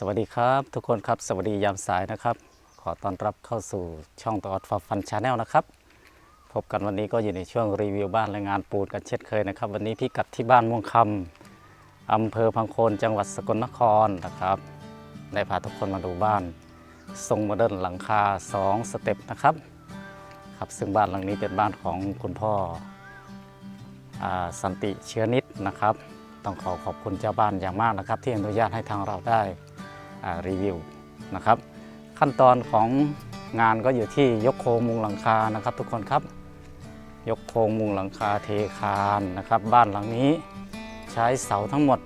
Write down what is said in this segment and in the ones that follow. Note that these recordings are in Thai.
สวัสดีครับทุกคนครับสวัสดียามสายนะครับ ขอต้อนรับเข้าสู่ช่องตอดฟาฟันชาแนลนะครับ พบกันวันนี้ก็อยู่ในช่วงรีวิวบ้านและงานปูนกันเช่นเคยนะครับ วันนี้พี่กัดที่บ้านม่วงคำอำเภอพังโคนจังหวัดสกลนครนะครับได้พาทุกคนมาดูบ้าน ทรงโมเดิร์นหลังคา 2 สเต็ปนะครับครับซึ่งบ้านหลังนี้เป็นบ้านของคุณพ่ออสันติเชื้อนิดนะครับ ต้องขอขอบคุณเจ้าบ้านอย่างมากนะครับ ที่อนุญาตให้ทางเราได้ รีวิวนะครับ ขั้นตอนของงานก็อยู่ที่ยกโครงมุงหลังคานะครับ ทุกคนครับ ยกโครงมุงหลังคาเทคานนะครับ บ้านหลังนี้ใช้เสาทั้งหมด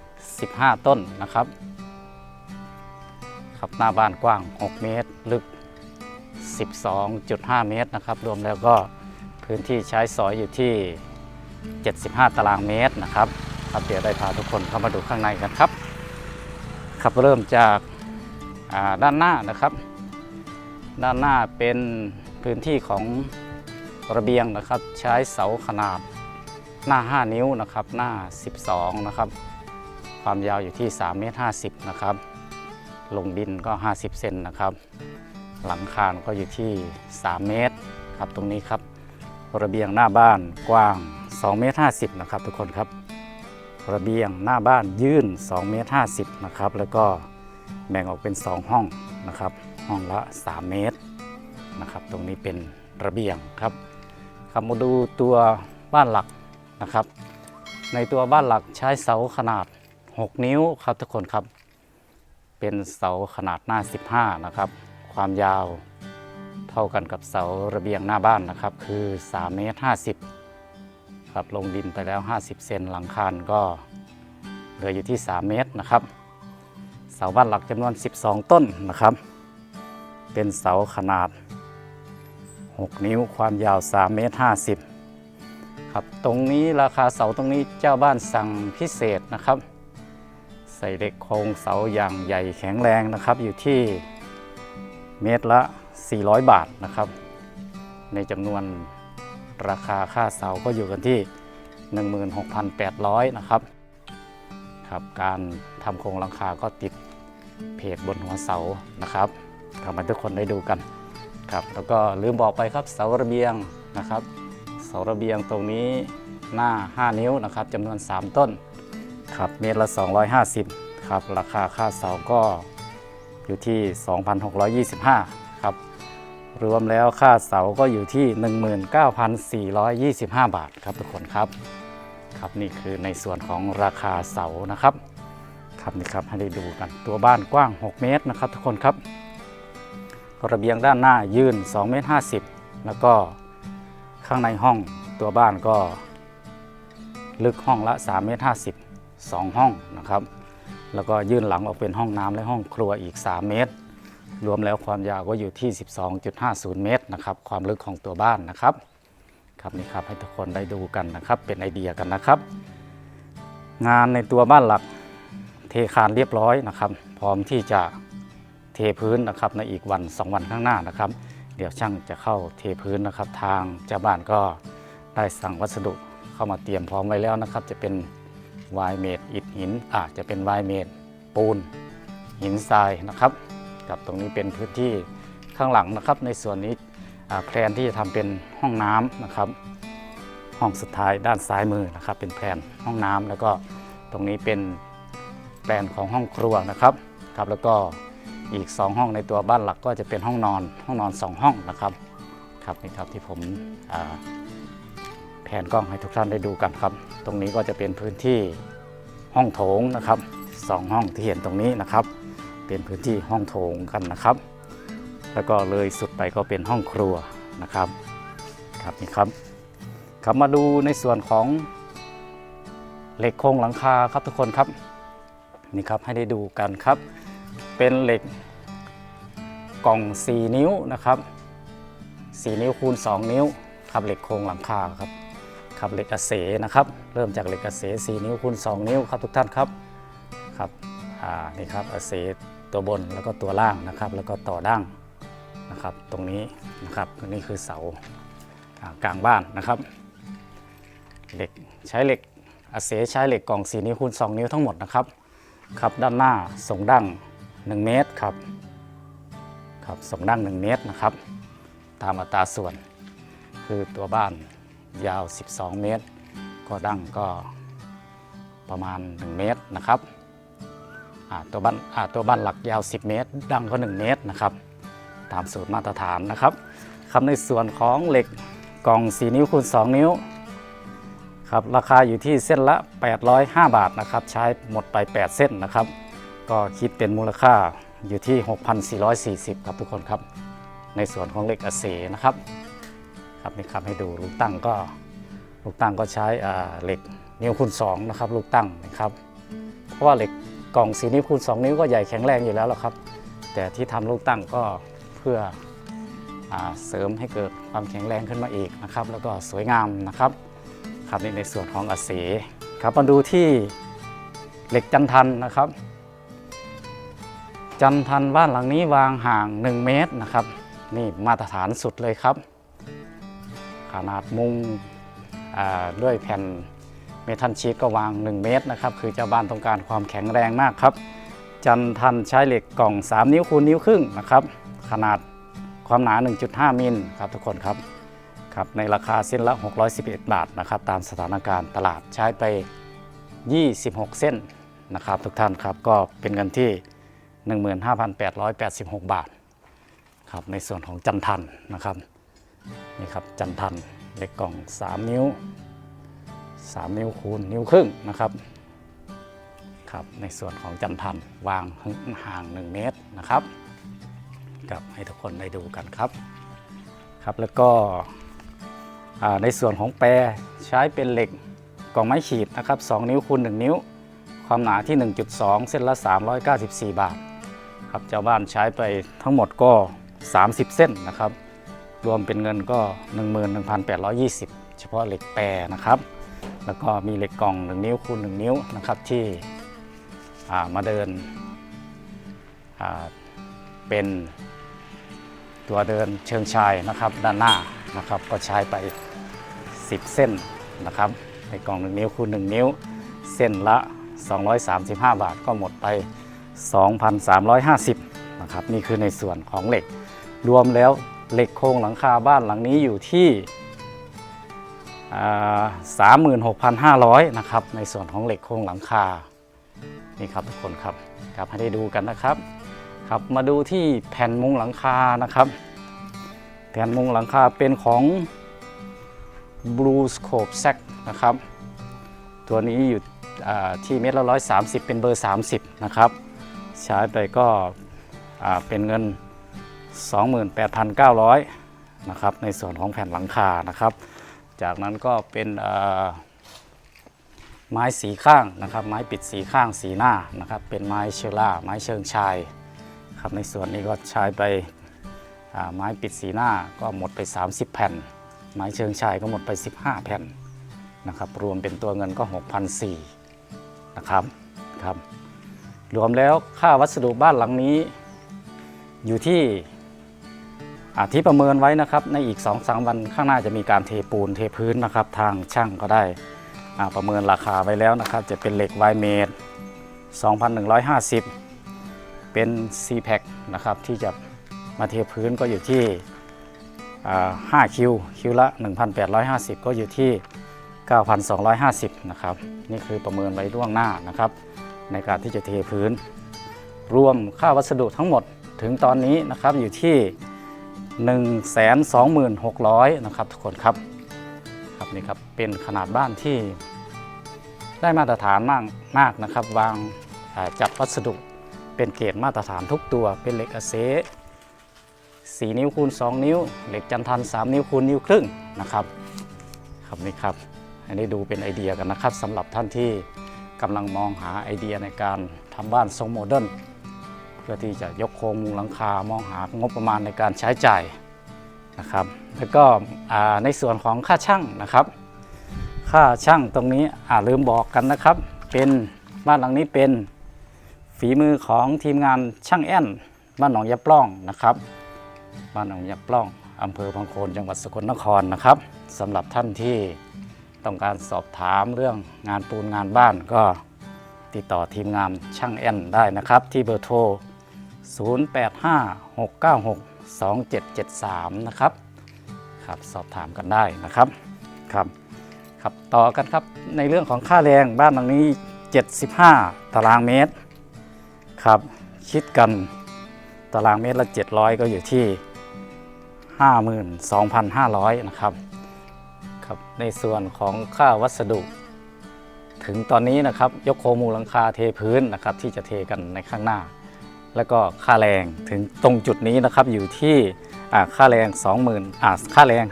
15 ต้นนะครับครับหน้าบ้านกว้าง 6 เมตร ลึก 12.5 เมตรนะครับ รวมแล้วก็พื้นที่ใช้สอยอยู่ที่ 75 ตารางเมตรนะครับครับเดี๋ยวได้พาทุกคนเข้ามาดูข้างในกันครับ ครับ เริ่มจากาด้านหน้านะครับ ด้านหน้าเป็นพื้นที่ของระเบียงนะครับ ใช้เสาขนาดหน้า 5 นิ้วนะครับ หน้า 12 นะครับ ความยาวอยู่ที่3เมตร50 นะครับ ลงดินก็ 50 เซนนะครับ หลังคาก็อยู่ที่ 3 เมตรครับ ตรงนี้ครับ ระเบียงหน้าบ้านกว้าง2เมตร50 นะครับ ทุกคนครับ ระเบียงหน้าบ้านยื่น2เมตร50นะครับแล้วก็แบ่งออกเป็น 2 ห้องนะครับ ห้องละ 3 เมตรนะครับ ตรงนี้เป็นระเบียงครับครับมาดูตัวบ้านหลักนะครับ ในตัวบ้านหลักใช้เสาขนาด 6 นิ้วครับทุกคนครับ เป็นเสาขนาดหน้า 15 นะครับ ความยาวเท่ากันกับเสาระเบียงหน้าบ้านนะครับ คือ3เมตร50 ครับลงดินไปแล้ว 50 เซนหลังคานก็เหลืออยู่ที่ 3 เมตรนะครับ เสาบ้านหลักจำนวน 12 ต้นนะครับ เป็นเสาขนาด 6 นิ้วความยาว 3 เมตร 50 ครับตรงนี้ราคาเสาตรงนี้เจ้าบ้านสั่งพิเศษนะครับ ใส่เหล็กโครงเสาอย่างใหญ่แข็งแรงนะครับอยู่ที่เมตรละ 400 บาทนะครับ ในจำนวน ราคาค่าเสาก็อยู่กันที่ 16,800 นะครับครับการทำโครงหลังคาก็ติดเพจบนหัวเสานะครับทำให้ทุกคนได้ดูกันครับแล้วก็ลืมบอกไปครับเสาระเบียงนะครับ เสาระเบียงตรงนี้หน้า 5 นิ้วนะครับจำนวน 3 ต้นครับเมตรละ 250ครับราคาค่าเสาก็อยู่ที่ 2,625ครับ รวมแล้วค่าเสาก็อยู่ที่ 19,425 บาทครับทุกคนครับครับนี่คือในส่วนของราคาเสานะครับครับนี่ครับให้ได้ดูกันตัวบ้านกว้าง 6 เมตรนะครับ ทุกคนครับระเบียงด้านหน้ายื่น2เมตร50 แล้วก็ข้างในห้องตัวบ้านก็ ลึกห้องละ3เมตร50 2 ห้องนะครับ แล้วก็ยื่นหลังออกเป็นห้องน้ำและห้องครัวอีก 3 เมตร รวมแล้วความยาวก็อยู่ที่ 12.50 เมตรนะครับความลึกของตัวบ้านนะครับครับนี่ครับให้ทุกคนได้ดูกันนะครับเป็นไอเดียกันนะครับ งานในตัวบ้านหลักเทคานเรียบร้อยนะครับ พร้อมที่จะเทพื้นนะครับในอีกวัน 2 วันข้างหน้านะครับ เดี๋ยวช่างจะเข้าเทพื้นนะครับ ทางเจ้าบ้านก็ได้สั่งวัสดุเข้ามาเตรียมพร้อมไว้แล้วนะครับ จะเป็นวายเมดอิฐหินอาจจะเป็นวายเมดปูนหินทรายนะครับ กับตรงนี้เป็นพื้นที่ข้างหลังนะครับ ในส่วนนี้แพลนที่จะทำเป็นห้องน้ำนะครับ ห้องสุดท้ายด้านซ้ายมือนะครับ เป็นแพลนห้องน้ำแล้วก็ตรงนี้เป็นแปลนของห้องครัวนะครับครับแล้วก็อีก 2 ห้องในตัวบ้านหลักก็จะเป็นห้องนอนห้องนอน 2 ห้องนะครับครับนี่ครับที่ผมแผนกล้องให้ทุกท่านได้ดูกันครับ ตรงนี้ก็จะเป็นพื้นที่ห้องโถงนะครับสองห้องที่เห็นตรงนี้นะครับ เป็นพื้นที่ห้องโถงกันนะครับ แล้วก็เลยสุดไปก็เป็นห้องครัวนะครับครับนี่ครับครับมาดูในส่วนของเหล็กโครงหลังคาครับทุกคนครับนี่ครับให้ได้ดูกันครับ เป็นเหล็กกล่อง 4 นิ้วนะครับ4นิ้วคูณ 2 นิ้วครับเหล็กโครงหลังคาครับครับเหล็กอาเสนะครับเริ่มจากเหล็กอาเส4นิ้วคูณ 2 นิ้วครับทุกท่านครับครับอ่านี่ครับอาเส ตัวบนแล้วก็ตัวล่างนะครับ แล้วก็ต่อด่างนะครับ ตรงนี้นะครับนี่คือเสากลางบ้านนะครับเหล็กใช้เหล็กอาเสใช้เหล็กกล่อง4นิ้วคูณ2 นิ้วทั้งหมดนะครับครับด้านหน้าทรงดั้ง1 เมตรครับครับทรงดั้ง1 เมตรนะครับ ตามอัตราส่วนคือตัวบ้านยาว 12 เมตร ก็ดั้งก็ประมาณ 1 เมตรนะครับ ตัวบ้านตัวบ้านหลักยาว 10 เมตร ดังก็ 1 เมตรนะครับ ตามสูตรมาตรฐานนะครับครับในส่วนของเหล็กกล่อง 4 นิ้วคูณ 2 นิ้วครับราคาอยู่ที่เส้นละ 805 บาทนะครับ ใช้หมดไป 8 เส้นนะครับ ก็คิดเป็นมูลค่าอยู่ที่ 6,440 ครับทุกคนครับ ในส่วนของเหล็กอเสนะครับครับนี่ครับให้ดูลูกตั้งก็ลูกตั้งก็ใช้เหล็กนิ้วคูณ2นะครับลูกตั้งนะครับ เพราะว่าเหล็ก กล่องสีนิ้วคูณ2 นิ้วก็ใหญ่แข็งแรงอยู่แล้วหรอกครับ แต่ที่ทำลูกตั้งก็เพื่ออเสริมให้เกิดความแข็งแรงขึ้นมาอีกนะครับ แล้วก็สวยงามนะครับครับนี่ในส่วนของอาเสครับมาดูที่เหล็กจันทันนะครับ จันทันบ้านหลังนี้วางห่าง 1 เมตรนะครับ นี่มาตรฐานสุดเลยครับ ขนาดมุงด้วยแผ่น เมทัลชีตก็วาง 1 เมตรนะครับ คือเจ้าบ้านต้องการความแข็งแรงมากครับ จันทันใช้เหล็กกล่อง 3 นิ้วคูณนิ้วครึ่งนะครับ ขนาดความหนา 1.5 มิลครับทุกคนครับครับในราคาเส้นละ 611 บาทนะครับ ตามสถานการณ์ตลาดใช้ไป 26 เส้นนะครับทุกท่านครับก็เป็นเงินที่ 15,886 บาทครับในส่วนของจันทันนะครับนี่ครับจันทันเหล็กกล่อง 3 นิ้ว 3 นิ้วคูณนิ้วครึ่งนะครับครับในส่วนของจันทันวางห่าง 1 เมตรนะครับกับให้ทุกคนได้ดูกันครับครับแล้วก็ในส่วนของแปรใช้เป็นเหล็กกล่องไม้ขีดนะครับ 2 นิ้วคูณ1นิ้ว ความหนาที่ 1.2 เส้นละ 394 บาทครับเจ้าบ้านใช้ไปทั้งหมดก็ 30 เส้นนะครับ รวมเป็นเงินก็ 11,820 เฉพาะเหล็กแปรนะครับ แล้วก็มีเหล็กกล่อง 1 นิ้วคูณ1นิ้วนะครับที่มาเดินเป็นตัวเดินเชิงชายนะครับด้านหน้านะครับก็ใช้ไป 10 เส้นนะครับในกล่อง 1 นิ้วคูณ1นิ้ว เส้นละ 235 บาทก็หมดไป 2,350นะครับนี่คือในส่วนของเหล็กรวมแล้วเหล็กโครงหลังคาบ้านหลังนี้อยู่ที่ สามหมื่นหกพันห้าร้อยนะครับ ในส่วนของเหล็กโครงหลังคา นี่ครับทุกคนครับครับให้ได้ดูกันนะครับครับมาดูที่แผ่นมุงหลังคานะครับแผ่นมุงหลังคาเป็นของ Blue Scope sac นะครับ ตัวนี้อยู่ที่เม็ดละร้อยสาเป็นเบอร์ 30 นะครับ ใช้ไปก็เป็นเงิน 28,900 นะครับ ในส่วนของแผ่นหลังคานะครับ จากนั้นก็เป็นไม้สีข้างนะครับ ไม้ปิดสีข้างสีหน้านะครับ เป็นไม้เชอร่า ไม้เชิงชายครับในส่วนนี้ก็ใช้ไปไม้ปิดสีหน้าก็หมดไป 30 แผ่น ไม้เชิงชายก็หมดไป 15 แผ่นนะครับ รวมเป็นตัวเงินก็6,400นะครับครับ รวมแล้วค่าวัสดุบ้านหลังนี้อยู่ที่ ที่ประเมินไว้นะครับในอีก2-3วันข้างหน้าจะมีการเทปูนเทพื้นนะครับ ทางช่างก็ได้ประเมินราคาไว้แล้วนะครับ จะเป็นเหล็กไวเมด2,150 เป็น c p a c นะครับที่จะมาเทพื้นก็อยู่ที่อ่า5คิว คิวละ 1,850 ก็อยู่ที่ 9,250 นะครับ นี่คือประเมินไว้ล่วงหน้านะครับ ในการที่จะเทพื้น รวมค่าวัสดุทั้งหมดถึงตอนนี้นะครับอยู่ที่ 126,600นะครับทุกคนครับครับนี่ครับเป็นขนาดบ้านที่ได้มาตรฐานมากมากนะครับ วางจัดวัสดุเป็นเกรดมาตรฐานทุกตัว เป็นเหล็กอาเซ4นิ้วคูณ 2 นิ้ว เหล็กจันทัน 3 นิ้วคูณนิ้วครึ่งนะครับครับนี่ครับให้ได้ดูเป็นไอเดียกันนะครับสำหรับท่านที่กำลังมองหาไอเดียในการทำบ้านทรงโมเดิร์น พื่อที่จะยกโครงมุงหลังคามองหางบประมาณในการใช้จ่ายนะครับแล้วก็ในส่วนของค่าช่างนะครับ ค่าช่างตรงนี้ลืมบอกกันนะครับ เป็นบ้านหลังนี้เป็นฝีมือของทีมงานช่างแอนบ้านหนองยะปล้องนะครับ บ้านหนองยะปล้องอำเภอพังโคนจังหวัดสกลนครนะครับสำหรับท่านที่ต้องการสอบถามเรื่องงานปูนงานบ้านก็ติดต่อทีมงานช่างแอนได้นะครับ ที่เบอร์โทร 0856962773 นะครับครับสอบถามกันได้นะครับครับครับต่อกันครับในเรื่องของค่าแรงบ้านหลังนี้ 75 ตารางเมตรครับคิดกันตารางเมตรละ 700 ก็อยู่ที่ 52,500 นะครับครับในส่วนของค่าวัสดุ ถึงตอนนี้นะครับยกโครงมูลหลังคาเทพื้นนะครับที่จะเทกันในข้างหน้า แล้วก็ค่าแรงถึงตรงจุดนี้นะครับอยู่ที่ค่าแรง 20,000อ่าค่าแรง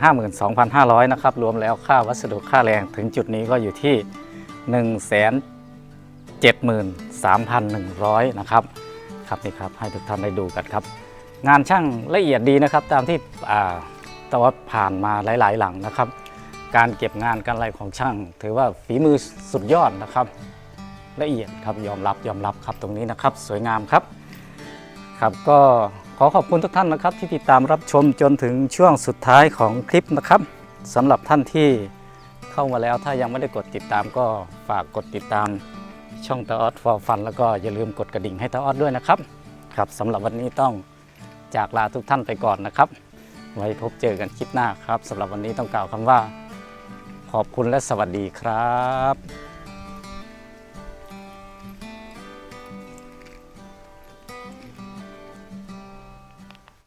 52,500 นะครับ รวมแล้วค่าวัสดุค่าแรงถึงจุดนี้ก็อยู่ที่ 173,100 นะครับครับนี่ครับให้ทุกท่านได้ดูกันครับ งานช่างละเอียดดีนะครับ ตามที่อ่าตวัดผ่านมาหลาย ๆ หลังนะครับ การเก็บงานการอะไรของช่าง ถือว่าฝีมือสุดยอดนะครับ ละเอียดครับยอมรับยอมรับครับตรงนี้นะครับ สวยงามครับ ครับก็ขอขอบคุณทุกท่านนะครับ ที่ติดตามรับชมจนถึงช่วงสุดท้ายของคลิปนะครับสำหรับท่านที่เข้ามาแล้วถ้ายังไม่ได้กดติดตามก็ฝากกดติดตามช่องตาออดฟอร์ฟันแล้วก็อย่าลืมกดกระดิ่งให้ตาออดด้วยนะครับครับสำหรับวันนี้ต้องจากลาทุกท่านไปก่อนนะครับ ไว้พบเจอกันคลิปหน้าครับสำหรับวันนี้ต้องกล่าวคำว่า ขอบคุณและสวัสดีครับ